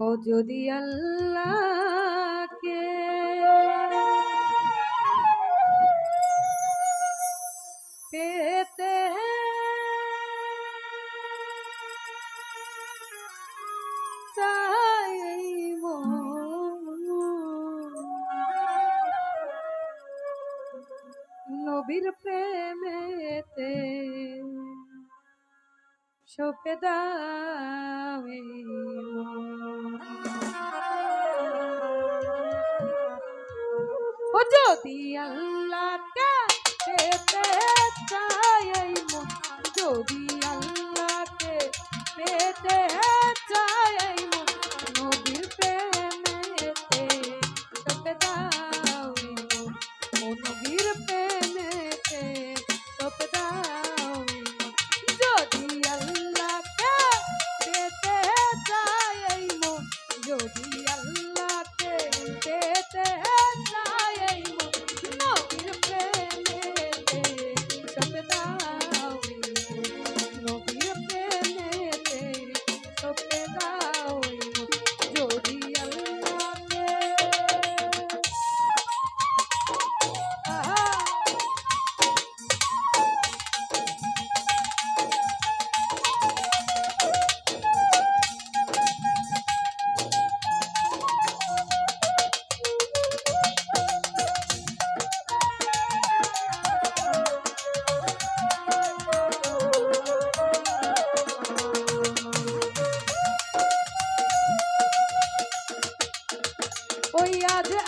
ও যদি আল্লাহকে পেতে চাইব নবীর প্রেমে সপেদাই ও যদি আল্লাহকে পেতে চাই যদি আল্লাহকে পেতে ability